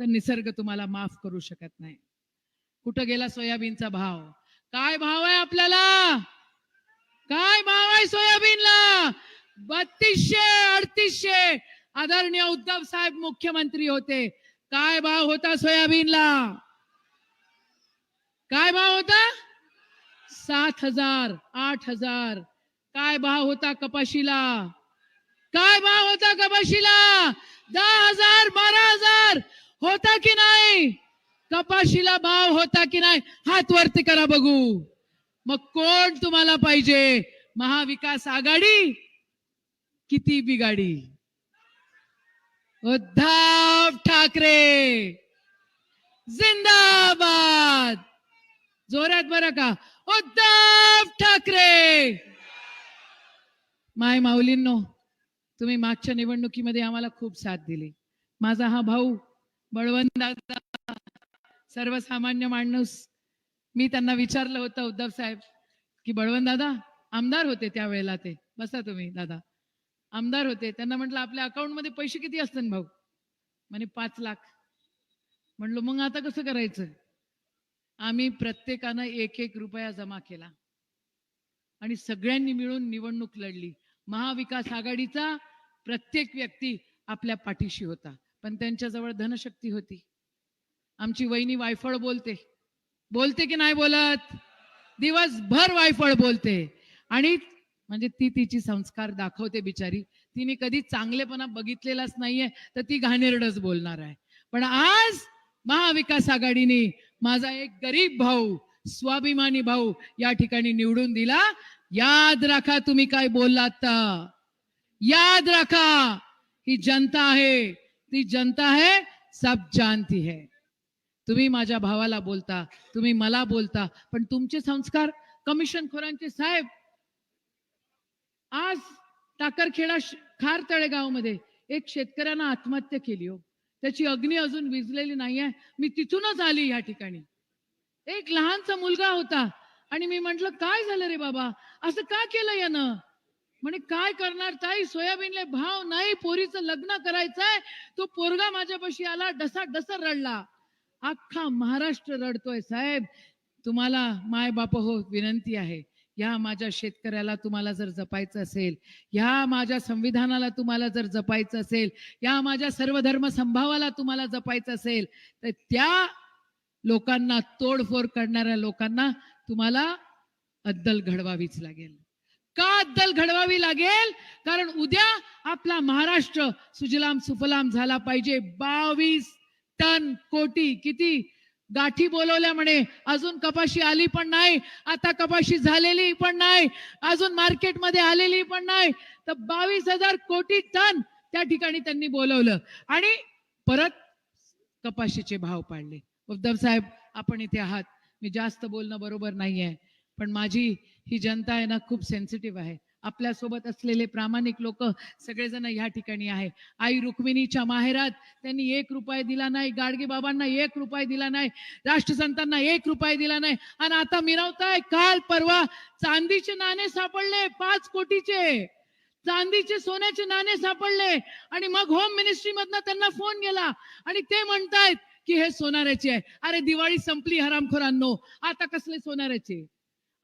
तर निसर्ग तुम्हाला माफ करू शकत नाही. कुठं गेला सोयाबीनचा भाव? काय भाव आहे आपल्याला? काय भाव आहे सोयाबीनला? बत्तीसशे अडतीसशे. आदरणीय उद्धव साहेब मुख्यमंत्री होते. काय भाव होता सोयाबीनला? काय भाव होता? सात हजार आठ हजार. काय भाव होता कपाशीला? काय भाव होता कपाशीला? दहा हजार बारा हजार. होता की नाही? कपाशीला भाव होता की नाही? हात वरती करा बघू. मग कोण तुम्हाला पाहिजे? महाविकास आघाडी? किती बिगाडी उद्धव ठाकरे. जिंदाबाद. जोरात बरं का? उद्धव ठाकरे. माय माऊलींनो तुम्ही मागच्या निवडणुकीमध्ये आम्हाला खूप साथ दिली. माझा हा भाऊ बळवंत दादा सर्वसामान्य माणूस. मी त्यांना विचारलं होतं उद्धव साहेब की बळवंत दादा आमदार होते त्यावेळेला ते. बसा तुम्ही दादा. आमदार होते. त्यांना म्हटलं आपल्या अकाउंटमध्ये पैसे किती असतात भाऊ? म्हणे पाच लाख. म्हणलो मग आता कसं करायचं? आम्ही प्रत्येकानं एक एक रुपया जमा केला. आणि सगळ्यांनी मिळून निवडणूक लढली. महाविकास आघाडीचा प्रत्येक व्यक्ती आपल्या पाठीशी होता. पण त्यांच्याजवळ धनशक्ती होती. आमची वहिनी वायफळ बोलते. बोलते की नाही बोलत? दिवसभर वायफळ बोलते. आणि म्हणजे ती तिची संस्कार दाखवते बिचारी. तिने कधी चांगलेपणा बघितलेलाच नाहीये तर ती घाणेरडच बोलणार आहे. पण आज महाविकास आघाडीने माझा एक गरीब भाऊ स्वाभिमानी भाऊ या ठिकाणी निवडून दिला. याद राखा तुम्ही काय बोललात याद राखा. ही जनता आहे. ती जनता है सब जानती है। तुम्ही माझ्या भावाला बोलता तुम्ही मला बोलता पण तुमचे संस्कार कमिशन खोरांचे साहेब. आज टाकरखेडा खार खार तळेगावमध्ये एक शेतकऱ्यानं आत्महत्या केली हो. त्याची अग्नी अजून विजलेली नाहीये. मी तिथूनच आली या ठिकाणी. एक लहानसा मुलगा होता आणि मी म्हंटल काय झालं रे बाबा? असं का केलं यानं? म्हणे काय करणार ताई? सोयाबीनले भाव नाही पोरीचं लग्न करायचंय. तो पोरगा माझ्यापाशी आला डसा डसा रडला. अख्खा महाराष्ट्र रडतोय साहेब. तुम्हाला माय बाप हो विनंती आहे. या माझ्या शेतकऱ्याला तुम्हाला जर जपायचं असेल या माझ्या संविधानाला तुम्हाला जर जपायचं असेल या माझ्या सर्वधर्म संभावाला तुम्हाला जपायचं असेल तर त्या लोकांना तोडफोड करणाऱ्या लोकांना तुम्हाला अद्दल घडवावीच लागेल. का अद्दल घडवावी लागेल. कारण उद्या आपला महाराष्ट्र सुजलाम सुफलाम झाला पाहिजे. बावीस टन कोटी किती गाठी बोलवल्या म्हणे. अजून कपाशी आली पण नाही. आता कपाशी झालेली पण नाही. अजून मार्केटमध्ये आलेली पण नाही. तर बावीस हजार कोटी टन त्या ठिकाणी त्यांनी बोलवलं. आणि परत कपाशीचे भाव पाडले. उद्धव साहेब आपण इथे आहात. मी जास्त बोलणं बरोबर नाहीये. पण माझी ही जनता आहे ना खूप सेन्सिटिव्ह आहे. आपल्यासोबत असलेले प्रामाणिक लोक सगळेजण या ठिकाणी आहे. आई रुक्मिणीच्या माहेरात त्यांनी एक रुपये दिला नाही गाडगे बाबांना एक रुपये दिला नाही राष्ट्रसंतांना एक रुपये दिला नाही. आणि आता मिरवताय काल परवा चांदीचे नाणे सापडले पाच कोटीचे. चांदीचे सोन्याचे नाणे सापडले. आणि मग होम मिनिस्ट्री मधनं त्यांना फोन गेला. आणि ते म्हणतायत की हे सोनाऱ्याचे आहे. अरे दिवाळी संपली हरामखोरांनो. आता कसले सोनाऱ्याचे?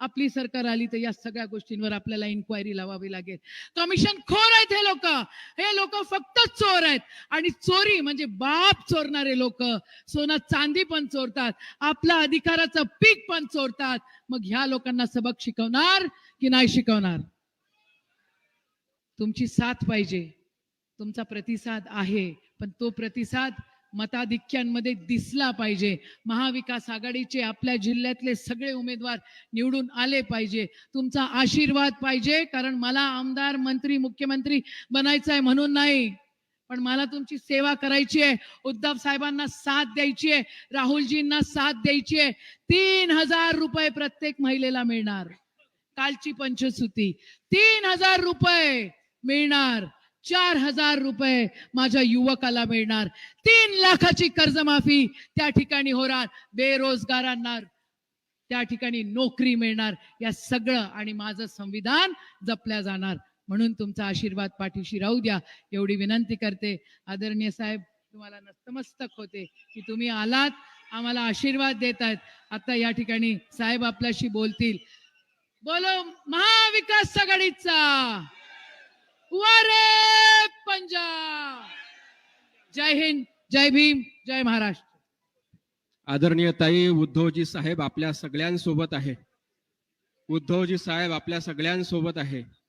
आपली सरकार आली तर या सगळ्या गोष्टींवर आपल्याला इन्क्वायरी लावावी लागेल. कमिशन खोर आहेत हे लोक. हे लोक फक्त चोर आहेत. आणि चोरी म्हणजे बाप चोरणारे लोक. सोना चांदी पण चोरतात. आपला अधिकाराचं पीक पण चोरतात. मग ह्या लोकांना सबक शिकवणार की नाही शिकवणार? तुमची साथ पाहिजे. तुमचा प्रतिसाद आहे. पण तो प्रतिसाद मताधिक्यांमध्ये दिसला पाहिजे. महाविकास आघाडीचे आपल्या जिल्ह्यातले सगळे उमेदवार निवडून आले पाहिजे. तुमचा आशीर्वाद पाहिजे कारण मला आमदार मंत्री मुख्यमंत्री बनायचं आहे म्हणून नाही. पण मला तुमची सेवा करायची आहे. उद्धव साहेबांना साथ द्यायची आहे. राहुलजींना साथ द्यायची आहे. तीन हजार रुपये प्रत्येक महिलेला मिळणार. कालची पंचसुती. तीन हजार रुपये मिळणार. चार हजार रुपये माझ्या युवकाला मिळणार. तीन लाखाची कर्जमाफी त्या ठिकाणी होणार. बेरोजगारांना त्या ठिकाणी नोकरी मिळणार. या सगळं आणि माझं संविधान जपल्या जाणार. म्हणून तुमचा आशीर्वाद पाठीशी राहू द्या. एवढी विनंती करते. आदरणीय साहेब तुम्हाला नतमस्तक होते. की तुम्ही आलात आम्हाला आशीर्वाद देत आहेत आता या ठिकाणी साहेब आपल्याशी बोलतील. बोलो महाविकास आघाडीचा! वारे पंजाब. जय हिंद जय भीम जय महाराष्ट्र. आदरणीय ताई उद्धवजी साहेब आपल्या सगळ्यांसोबत आहे. उद्धवजी साहेब आपल्या सगळ्यांसोबत आहे.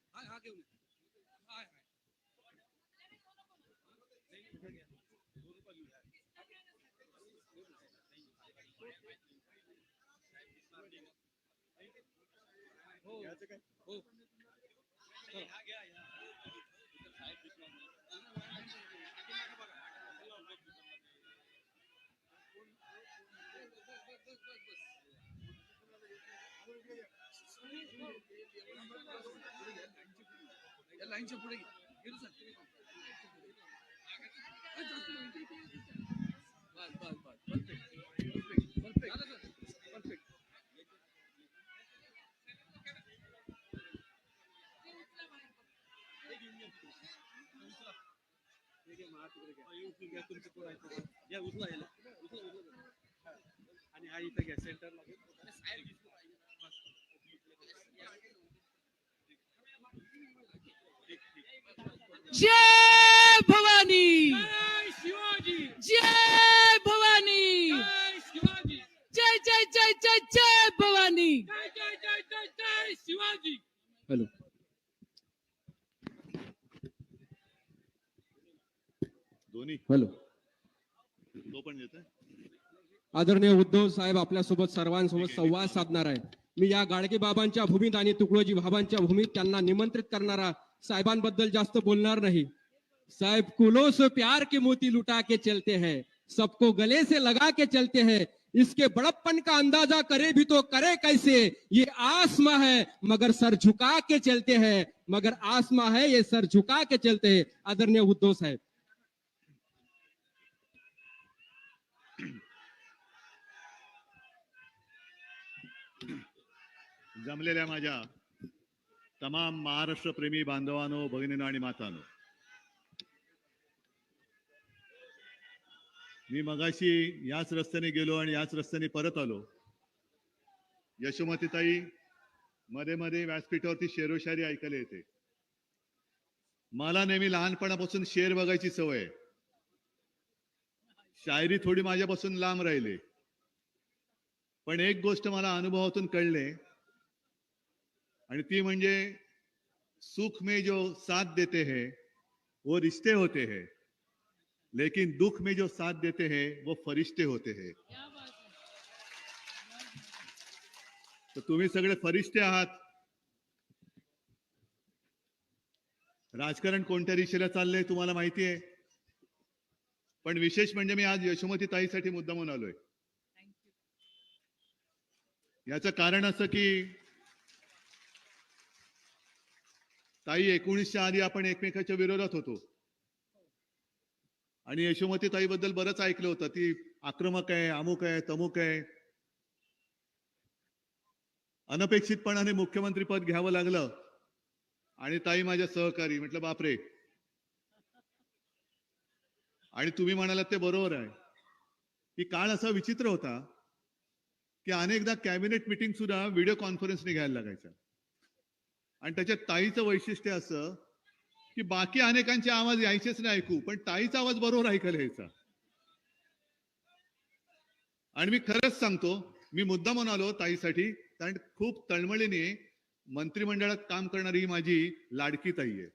जय भवानी शिवाजी जय भवानी जय शिवाजी जय जय जय जय जय भवानी। जय जय जय जय जय शिवाजी। हॅलो। दोन्ही? हॅलो। तो पण येतोय? आदरणीय उद्धव साहेब आपल्यासोबत सर्वांसोबत संवाद साधणार आहे मी या गाडगे बाबांच्या भूमीत आणि तुकडोजी बाबांच्या भूमीत त्यांना निमंत्रित करणारा साहेबांबद्दल जास्त बोलणार नाही. साहेब, कुलों से प्यार की मोती लुटा के चलते हैं, सबको गले से लगा के चलते हैं, इसके बड़प्पन का अंदाज़ा करे भी तो करे कैसे? ये आसमा है, मगर सर झुका के चलते हैं, मगर आसमा है, ये सर झुका के चलते हैं। आदरणीय उद्धव साहेब। माझ्या तमाम महाराष्ट्र प्रेमी बांधवांनो भगिनीनो आणि मातानो. मी मगाशी याच रस्त्याने गेलो आणि याच रस्त्याने परत आलो. यशोमतीताई मध्ये मध्ये व्यासपीठावरती शेरोशारी ऐकायला येते. मला नेहमी लहानपणापासून शेर बघायची सवय शायरी थोडी माझ्यापासून लांब राहिली. पण एक गोष्ट मला अनुभवातून कळले आणि ती म्हणजे सुख में जो साथ देते हैं वो रिश्ते होते हैं. लेकिन दुख में जो साथ देते हैं वो फरिश्ते होते हैं. तर तुम्ही सगळे फरिश्ते आहात. राजकारण कोणत्या दिशेला चाललंय तुम्हाला माहिती आहे? पण विशेष म्हणजे मी आज यशोमती ताईसाठी मुद्दा म्हणून आलोय याचं कारण असं की ताई एकोणीसच्या आधी आपण एकमेकाच्या विरोधात होतो. आणि यशोमती ताईबद्दल बरंच ऐकलं होतं. ती आक्रमक आहे अमुक आहे तमुक आहे. अनपेक्षितपणाने मुख्यमंत्री पद घ्यावं लागलं. आणि ताई माझ्या सहकारी म्हटलं बापरे. आणि तुम्ही म्हणालात ते बरोबर आहे. की काळ असा विचित्र होता की अनेकदा कॅबिनेट मिटिंग सुद्धा व्हिडिओ कॉन्फरन्सने घ्यायला लागायचा. आणि त्याच्यात ताईचं वैशिष्ट्य असं की बाकी अनेकांचे आवाज यायचेच नाही ऐकू पण ताईचा आवाज बरोबर ऐकायला यायचा. आणि मी खरंच सांगतो मी मुद्दा म्हणालो ताईसाठी कारण खूप तळमळीने मंत्रिमंडळात काम करणारी ही माझी लाडकी ताई आहे.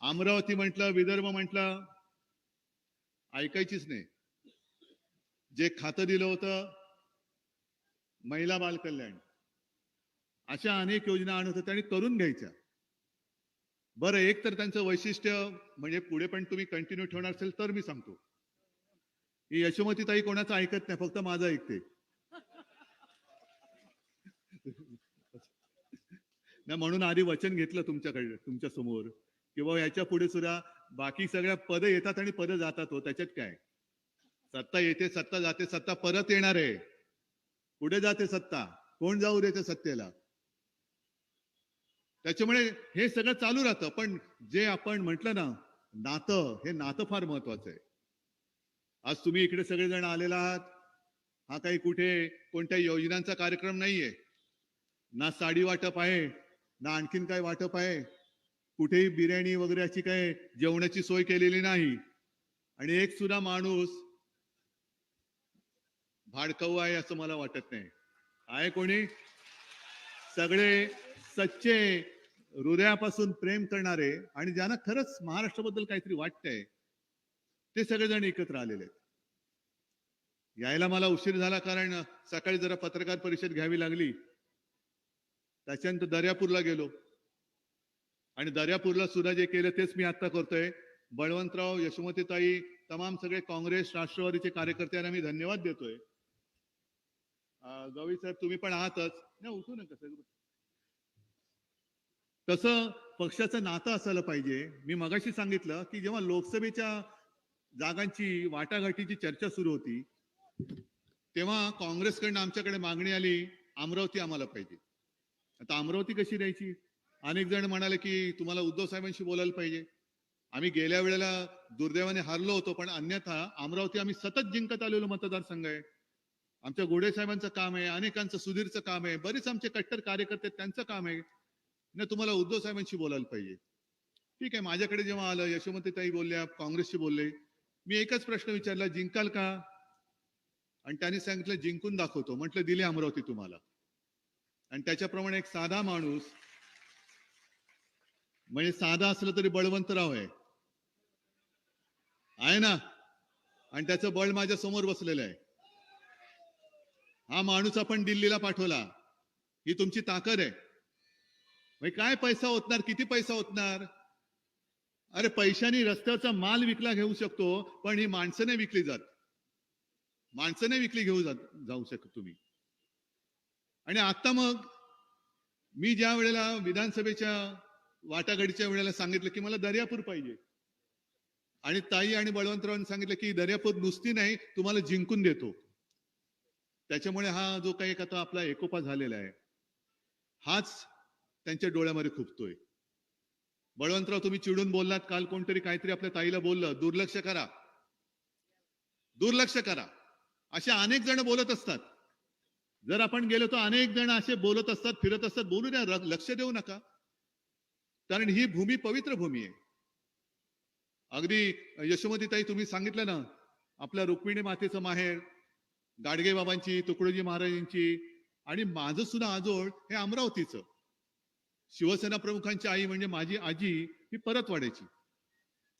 अमरावती म्हटलं विदर्भ म्हटलं ऐकायचीच नाही. जे खातं दिलं होतं महिला बाल कल्याण. अशा अनेक योजना आणत होत्या आणि करून घ्यायच्या. बरं एक तर त्यांचं वैशिष्ट्य म्हणजे पुढे पण तुम्ही कंटिन्यू ठेवणार असेल तर मी सांगतो. ही यशोमती ताई कोणाचं ऐकत नाही फक्त माझं ऐकते. नाही म्हणून आधी वचन घेतलं तुमच्याकडे तुमच्यासमोर. किंवा याच्यापुढे सुद्धा बाकी सगळ्या पद येतात आणि पद जातात हो त्याच्यात काय? सत्ता येते सत्ता जाते सत्ता परत येणार आहे. पुढे जाते सत्ता. कोण जाऊ देते सत्तेला? त्याच्यामुळे हे सगळं चालू राहतं. पण जे आपण म्हटलं ना नातं हे नातं फार महत्वाचं आहे. आज तुम्ही इकडे सगळेजण आलेला आहात. हा काही कुठे कोणत्या योजनांचा कार्यक्रम नाहीये. ना साडी वाटप आहे ना आणखीन काय वाटप आहे. कुठेही बिर्याणी वगैरे अशी काय जेवणाची सोय केलेली नाही. आणि एक सुद्धा माणूस भाडकाऊ आहे असं मला वाटत नाही. आहे कोणी? सगळे सच्चे हृदयापासून प्रेम करणारे आणि ज्यांना खरंच महाराष्ट्राबद्दल काहीतरी वाटतंय ते सगळेजण एकत्र आलेले आहेत. यायला मला उशीर झाला कारण सकाळी जरा पत्रकार परिषद घ्यावी लागली. त्याच्यानंतर दर्यापूरला गेलो. आणि दर्यापूरला सुद्धा जे केलं तेच मी आता करतोय. बळवंतराव यशोमतीताई तमाम सगळे काँग्रेस राष्ट्रवादीचे कार्यकर्त्यांना मी धन्यवाद देतोय. गवळी साहेब तुम्ही पण आहातच. नाही उठू नका सगळं तसं पक्षाचं नातं असायला पाहिजे. मी मगाशी सांगितलं की जेव्हा लोकसभेच्या जागांची वाटाघाटीची चर्चा सुरू होती तेव्हा काँग्रेसकडनं आमच्याकडे मागणी आली अमरावती आम्हाला पाहिजे. आता अमरावती कशी द्यायची अनेक जण म्हणाले की तुम्हाला उद्धव साहेबांशी बोलायला पाहिजे. आम्ही गेल्या वेळेला दुर्दैवाने हारलो होतो पण अन्यथा अमरावती आम्ही सतत जिंकत आलेलो मतदारसंघ आहे. आमच्या गोडे साहेबांचं काम आहे अनेकांचं सुधीरचं काम आहे बरेच आमचे कट्टर कार्यकर्ते त्यांचं काम आहे. ना तुम्हाला उद्धव साहेबांशी बोलायला पाहिजे. ठीक आहे माझ्याकडे जेव्हा आलं यशोमतीताई बोलल्या काँग्रेसशी बोलले. मी एकच प्रश्न विचारला जिंकाल का? आणि त्यांनी सांगितलं जिंकून दाखवतो. म्हटलं दिले अमरावती तुम्हाला. आणि त्याच्याप्रमाणे एक साधा माणूस म्हणजे साधा असलं तरी बळवंतराव आहे. आहे ना? आणि त्याचं बळ माझ्यासमोर बसलेलं आहे. हा माणूस आपण दिल्लीला पाठवला. ही तुमची ताकद आहे. म्हणजे काय पैसा होतणार किती पैसा होतणार अरे पैशाने रस्त्याचा माल विकला घेऊ शकतो पण ही माणसं नाही विकली जात. माणसं नाही विकली घेऊ जात जाऊ शकत तुम्ही. आणि आता मग मी ज्या वेळेला विधानसभेच्या वाटाघाटीच्या वेळेला सांगितलं की मला दर्यापूर पाहिजे. आणि ताई आणि बळवंतरावांनी सांगितलं की दर्यापूर नुसती नाही तुम्हाला जिंकून देतो. त्याच्यामुळे हा जो काही एक आता आपला एकोपा झालेला आहे हाच त्यांच्या डोळ्यामध्ये खुपतोय. बळवंतराव तुम्ही चिडून बोललात काल कोणतरी काहीतरी आपल्या ताईला बोललं दुर्लक्ष करा. दुर्लक्ष करा. असे अनेक जण बोलत असतात. जर आपण गेलो तर अनेक जण असे बोलत असतात फिरत असतात बोलू द्या लक्ष देऊ नका. कारण ही भूमी पवित्र भूमी आहे. अगदी यशोमतीताई तुम्ही सांगितलं ना आपल्या रुक्मिणी मातेचं माहेर गाडगे बाबांची तुकडोजी महाराजांची आणि माझं सुद्धा आजोळ हे अमरावतीचं. शिवसेना प्रमुखांची आई म्हणजे माझी आजी ही परत वाढायची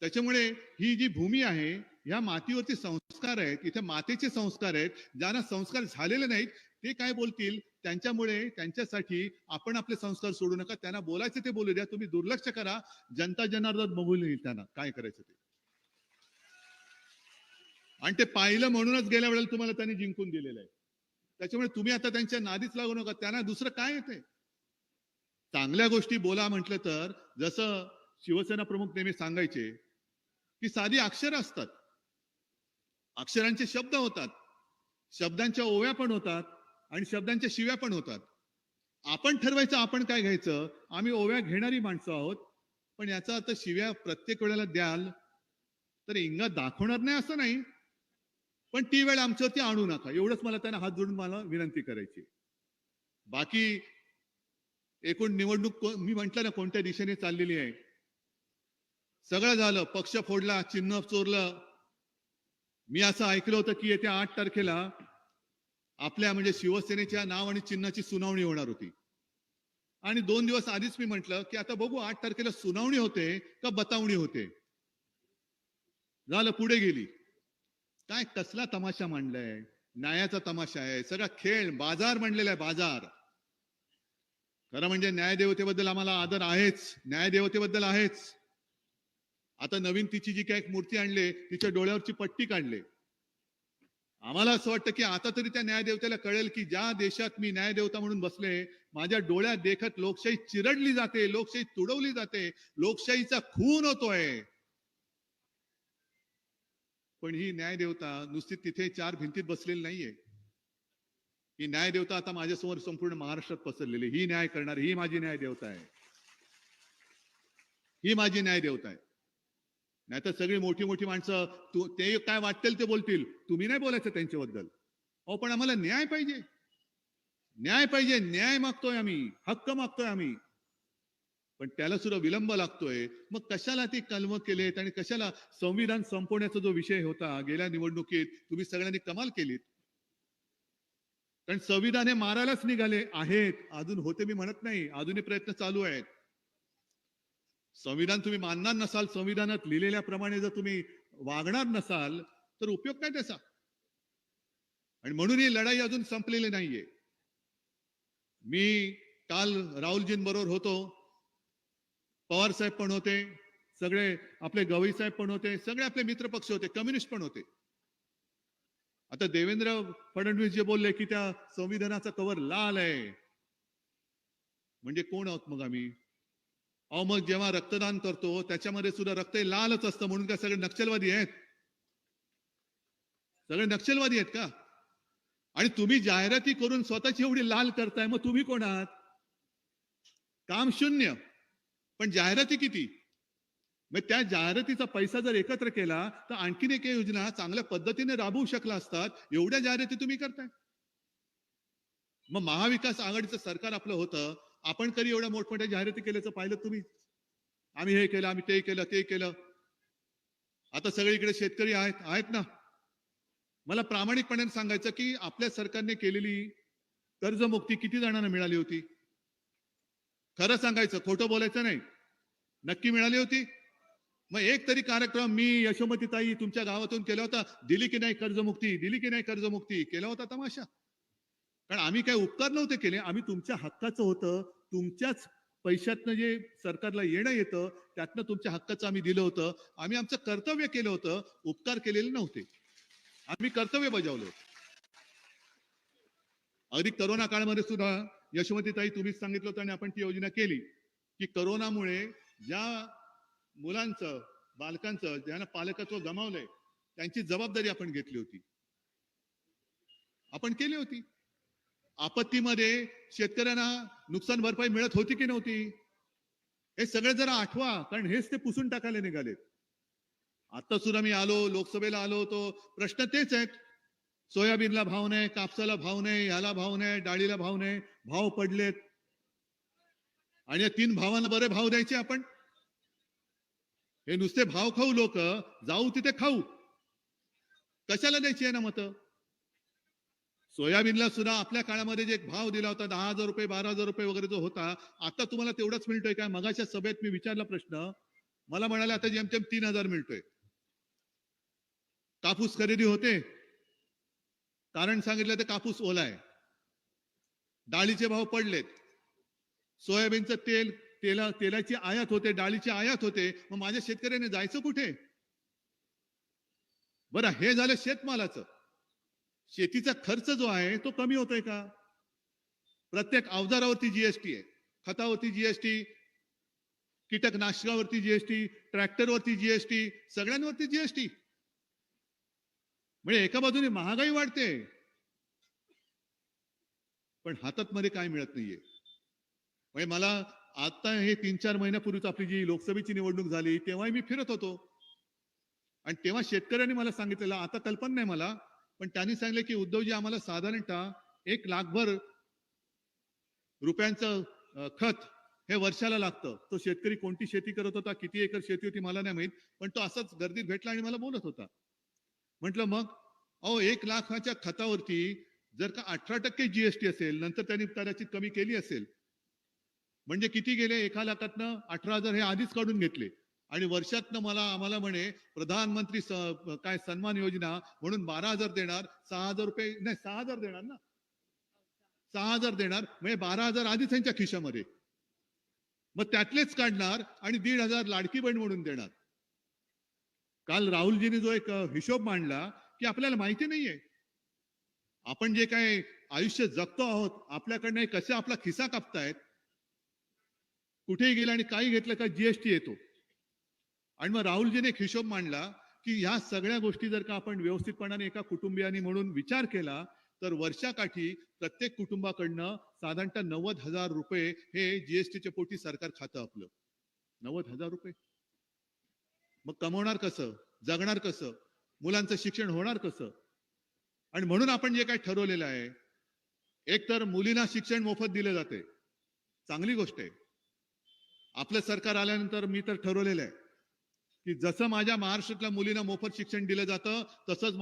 त्याच्यामुळे ही जी भूमी आहे ह्या मातीवरती संस्कार आहेत इथे मातेचे संस्कार आहेत ज्यांना संस्कार झालेले नाहीत ते काय बोलतील? त्यांच्यामुळे त्यांच्यासाठी आपण आपले संस्कार सोडू नका त्यांना बोलायचं ते बोलू द्या तुम्ही दुर्लक्ष करा जनता जनार्दन बघून येईल त्यांना काय करायचं ते. आणि ते पाहिलं म्हणूनच गेल्या वेळेला तुम्हाला त्यांनी जिंकून दिलेलं आहे. त्याच्यामुळे तुम्ही आता त्यांच्या नादीच लागू नका. त्यांना दुसरं काय येते चांगल्या गोष्टी बोला म्हटलं तर जसं शिवसेना प्रमुख नेहमी सांगायचे की साधी अक्षर असतात. अक्षरांचे शब्द होतात. शब्दांच्या ओव्या पण होतात आणि शब्दांच्या शिव्या पण होतात. आपण ठरवायचं आपण काय घ्यायचं? आम्ही ओव्या घेणारी माणसं आहोत पण याचा अर्थ शिव्या प्रत्येक वेळेला द्याल तर इंगा दाखवणार नाही असं नाही. पण ती वेळ आमच्यावरती आणू नका. एवढंच मला त्यांना हात जोडून मला विनंती करायची. बाकी एकूण निवडणूक मी म्हंटल ना कोणत्या दिशेने चाललेली आहे. सगळं झालं. पक्ष फोडला चिन्ह चोरलं. मी असं ऐकलं होतं की येत्या आठ तारखेला आपल्या म्हणजे शिवसेनेच्या नाव आणि चिन्हाची सुनावणी होणार होती. आणि दोन दिवस आधीच मी म्हंटल की आता बघू आठ तारखेला सुनावणी होते का बतावणी होते? झालं पुढे गेली. काय कसला तमाशा मांडलाय? न्यायाचा तमाशा आहे. सगळा खेळ बाजार मांडलेला आहे बाजार. खरं म्हणजे न्यायदेवतेबद्दल आम्हाला आदर आहेच. न्यायदेवतेबद्दल आहेच. आता नवीन तिची जी काही एक मूर्ती आणली तिच्या डोळ्यावरची पट्टी काढले. आम्हाला असं वाटतं की आता तरी त्या न्यायदेवतेला कळेल की ज्या देशात मी न्यायदेवता म्हणून बसले माझ्या डोळ्यात देखत लोकशाही चिरडली जाते लोकशाही तुडवली जाते लोकशाहीचा खून होतोय. पण ही न्यायदेवता नुसती तिथे चार भिंतीत बसलेली नाहीये. ही न्यायदेवता आता माझ्यासमोर संपूर्ण महाराष्ट्रात पसरलेली ही न्याय करणारी ही माझी न्यायदेवता आहे. ही माझी न्यायदेवता आहे. नाहीतर सगळी मोठी मोठी माणसं तू ते काय वाटतील ते बोलतील. तुम्ही नाही बोलायचं त्यांच्याबद्दल. अहो पण आम्हाला न्याय पाहिजे. न्याय पाहिजे. न्याय मागतोय आम्ही. हक्क मागतोय आम्ही. पण त्याला सुद्धा विलंब लागतोय. मग कशाला ते कलम केलेत आणि कशाला संविधान संपवण्याचा जो विषय होता गेल्या निवडणुकीत तुम्ही सगळ्यांनी कमाल केलीत. कारण संविधान हे मारायलाच निघाले आहेत. अजून होते मी म्हणत नाही. अजूनही प्रयत्न चालू आहेत. संविधान तुम्ही मानणार नसाल संविधानात लिहिलेल्या प्रमाणे जर तुम्ही वागणार नसाल तर उपयोग काय त्याचा? आणि म्हणून ही लढाई अजून संपलेली नाहीये. मी काल राहुलजींबरोबर होतो. पवार साहेब पण होते सगळे आपले गवई साहेब पण होते सगळे आपले मित्र पक्ष होते कम्युनिस्ट पण होते. आता देवेंद्र फडणवीस जे बोलले की त्या संविधानाचा कवर लाल आहे. म्हणजे कोण आहोत मग आम्ही? अहो मग जेव्हा रक्तदान करतो त्याच्यामध्ये सुद्धा रक्त लालच असतं म्हणून काय सगळे नक्षलवादी आहेत? सगळे नक्षलवादी आहेत का? आणि तुम्ही जाहिराती करून स्वतःची एवढी लाल करताय मग तुम्ही कोण आहात? काम शून्य. पण जाहिराती किती? मग त्या जाहिरातीचा पैसा जर एकत्र केला तर आणखीन एक योजना चांगल्या पद्धतीने राबवू शकला असतात. एवढ्या जाहिराती तुम्ही करताय. मग महाविकास आघाडीचं सरकार आपलं होतं. आपण कधी एवढ्या मोठमोठ्या जाहिराती केल्याचं पाहिलं तुम्ही. आम्ही हे केलं आम्ही ते केलं ते केलं. आता सगळीकडे शेतकरी आहेत आहेत ना. मला प्रामाणिकपणे सांगायचं की आपल्या सरकारने केलेली कर्जमुक्ती किती जणांना मिळाली होती? खरं सांगायचं खोटं बोलायचं नाही. नक्की मिळाली होती. मग एक तरी कार्यक्रम मी यशोमती ताई तुमच्या गावातून केला होता. दिली की नाही कर्जमुक्ती? दिली की नाही कर्जमुक्ती? केला होता तमाशा. कारण आम्ही काही उपकार नव्हते केले. आम्ही तुमच्या हक्काचं होतं. तुमच्याच पैशातनं जे सरकारला येणं येतं त्यातनं तुमच्या हक्काचं आम्ही दिलं होतं. आम्ही आमचं कर्तव्य केलं होतं. उपकार केलेले नव्हते. आम्ही कर्तव्य बजावलं होतं. अगदी करोना काळामध्ये सुद्धा यशोमती ताई तुम्हीच सांगितलं होतं आणि आपण ती योजना केली की करोनामुळे ज्या मुलांचं बालकांचं ज्यांना पालकत्व गमावलंय त्यांची जबाबदारी आपण घेतली होती. आपण केली होती. आपत्तीमध्ये शेतकऱ्यांना नुकसान भरपाई मिळत होती की नव्हती? हे सगळे जरा आठवा कारण हेच ते पुसून टाकायला निघालेत. आता सुद्धा मी आलो लोकसभेला आलो होतो. प्रश्न तेच आहेत. सोयाबीनला भाव नाही कापसाला भाव नाही ह्याला भाव नाही डाळीला भाव नाही. भाव पडलेत. आणि या तीन भावांना बरे भाव द्यायचे आपण? हे नुसते भाव खाऊ लोक जाऊ तिथे खाऊ. कशाला द्यायची आहे ना मत? सोयाबीनला सुद्धा आपल्या काळामध्ये जे एक भाव दिला होता दहा हजार रुपये बारा हजार रुपये वगैरे जो होता आता तुम्हाला तेवढाच मिळतोय काय मगाच्या सभेत मी विचारला प्रश्न. मला म्हणाले आता जेमतेम तीन हजार मिळतोय. कापूस खरेदी होते. कारण सांगितलं तर कापूस ओला आहे डाळीचे भाव पडलेत. सोयाबीनचं तेल तेला तेलाची आयात होते डाळीची आयात होते. मग माझ्या शेतकऱ्याने जायचं कुठे? बरं हे झालं शेतमालाचं. शेतीचा खर्च जो आहे तो कमी होतोय का? प्रत्येक अवजारावरती जीएसटी आहे. खतावरती जीएसटी कीटकनाशकावरती जीएसटी ट्रॅक्टरवरती जीएसटी सगळ्यांवरती जीएसटी म्हणजे एका बाजूने महागाई वाढते. पण हातात मध्ये काय मिळत नाहीये? म्हणजे मला आता हे तीन चार महिन्यापूर्वीच आपली जी लोकसभेची निवडणूक झाली तेव्हाही मी फिरत होतो. आणि तेव्हा शेतकऱ्यांनी मला सांगितलेलं आता कल्पना नाही मला पण त्यांनी सांगितलं की उद्धवजी आम्हाला साधारणतः एक लाखभर रुपयांचं खत हे वर्षाला लागतं. तो शेतकरी कोणती शेती करत होता किती एकर शेती होती मला नाही माहीत पण तो असाच गर्दीत भेटला आणि मला बोलत होता. म्हटलं मग अहो एक लाखाच्या खतावरती जर का अठरा टक्के जीएसटी असेल नंतर त्यांनी कदाचित कमी केली असेल म्हणजे किती गेले? एका लाखातनं अठरा हजार हे आधीच काढून घेतले. आणि वर्षातनं मला आम्हाला म्हणे प्रधानमंत्री काय सन्मान योजना म्हणून बारा हजार देणार सहा हजार रुपये नाही सहा हजार देणार ना? सहा हजार देणार म्हणजे बारा हजार आधीच त्यांच्या खिशामध्ये. मग त्यातलेच काढणार आणि दीड हजार लाडकी बहीण म्हणून देणार. काल राहुलजीने जो एक हिशोब मांडला की आपल्याला माहिती नाहीये. आपण जे काय आयुष्य जगतो आहोत आपल्याकडनं कसे आपला खिसा कापतायत कुठेही गेलं आणि काही घेतलं का जीएसटी येतो. आणि मग राहुलजीने एक हिशोब मांडला की ह्या सगळ्या गोष्टी जर का आपण व्यवस्थितपणाने एका कुटुंबियानी म्हणून विचार केला तर वर्षाकाठी प्रत्येक कुटुंबाकडनं साधारणतः नव्वद हजार रुपये हे जीएसटीच्या पोटी सरकार खातं आपलं. नव्वद हजार रुपये. मग कमवणार कसं? जगणार कसं? मुलांचं शिक्षण होणार कसं? आणि म्हणून आपण जे काय ठरवलेलं आहे एक तर मुलींना शिक्षण मोफत दिले जाते चांगली गोष्ट आहे. आपलं सरकार आल्यानंतर मी तर ठरवलेलं आहे की जसं माझ्या महाराष्ट्रातल्या मुलींना मोफत शिक्षण दिलं जातं तसंच